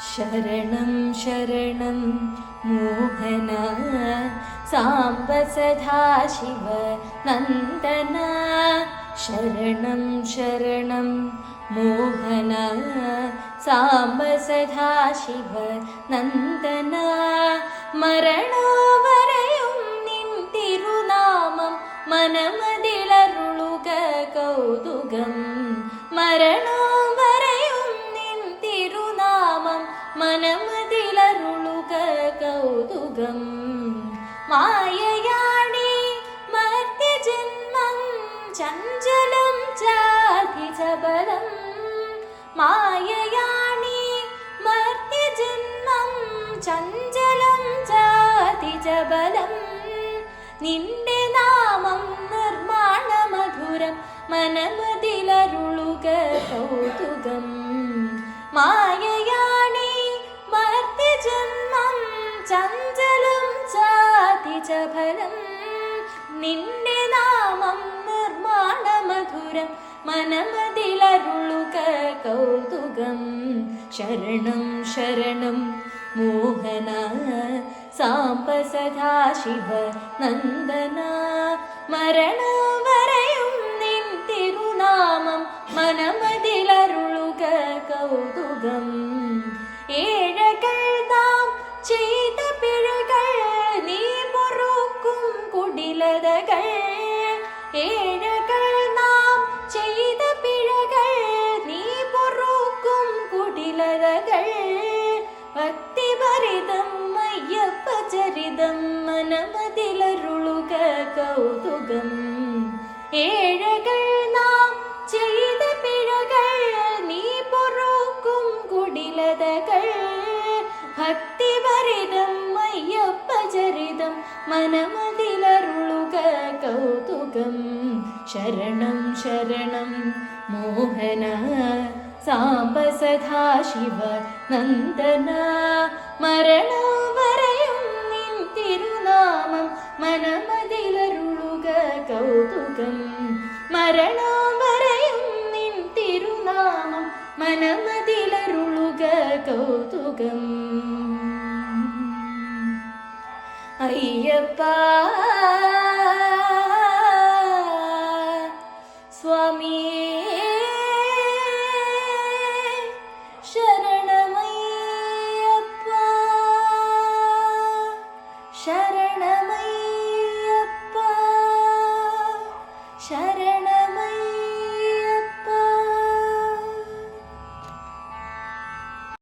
ശരണം ശരണം മോഹന. സാംബ സദാശിവ നന്ദന. ശരണം ശരണം മോഹന. സാംബ സദാശിവ നന്ദന. മരണോവരയും നിൻ തിരുനാമം മനമതിലരുളുക കൗതുകം. മരണോവരയും കൗതുകം മായയാണി മർത്യജന്മം ചഞ്ചലം ചാതി ചബലം മായയാണി മർത്യജന്മം ചഞ്ചലം ചാതി ചബലം നിന്റെ നാമം നിർമ്മാണ മധുരം മനമതിലരുളുക കൗതുകം. മായയാണി മർത്യജന്മം ചഞ്ചലം ഫലം നിന്റെ നാമം നിർമ്മാണ മധുരം മനമതിലരുളുക കൗതുകം. ശരണം ശരണം മോഹന. സാമ്പ സദാശിവ നന്ദന മരണവരയും നിൻ തിരുനാമം മനമതിലരുളുക കൗതുകം. ഏഴകൾ നാം ചെയ്ത കുടിലതകൾ ഏഴകൾ നാം ചെയ്ത പിഴകൾ നീ പൊറുക്കും കുടിലതകൾ. ഭക്തിഭരിതം അയ്യപ്പ മനമതിലരുളുക കൗതുകം. ഏഴകൾ നാം ചെയ്ത പിഴകൾ നീ പൊറുക്കും കുടിലതകൾ. ഭക്തിഭരിതം അയ്യപ്പ മനമതിലരുളുക കൗതുകം ശരണം ശരണം. മോഹന സാംബ സദാശിവ നന്ദന. മരണവരയും നിൻ തിരുനാമം മനമതിലരുളുക കൗതുകം. മരണവരയും നിൻ തിരുനാമം മനമതിലരുളുക കൗതുകം. അയ്യപ്പ शरणमय्यप्पा शरण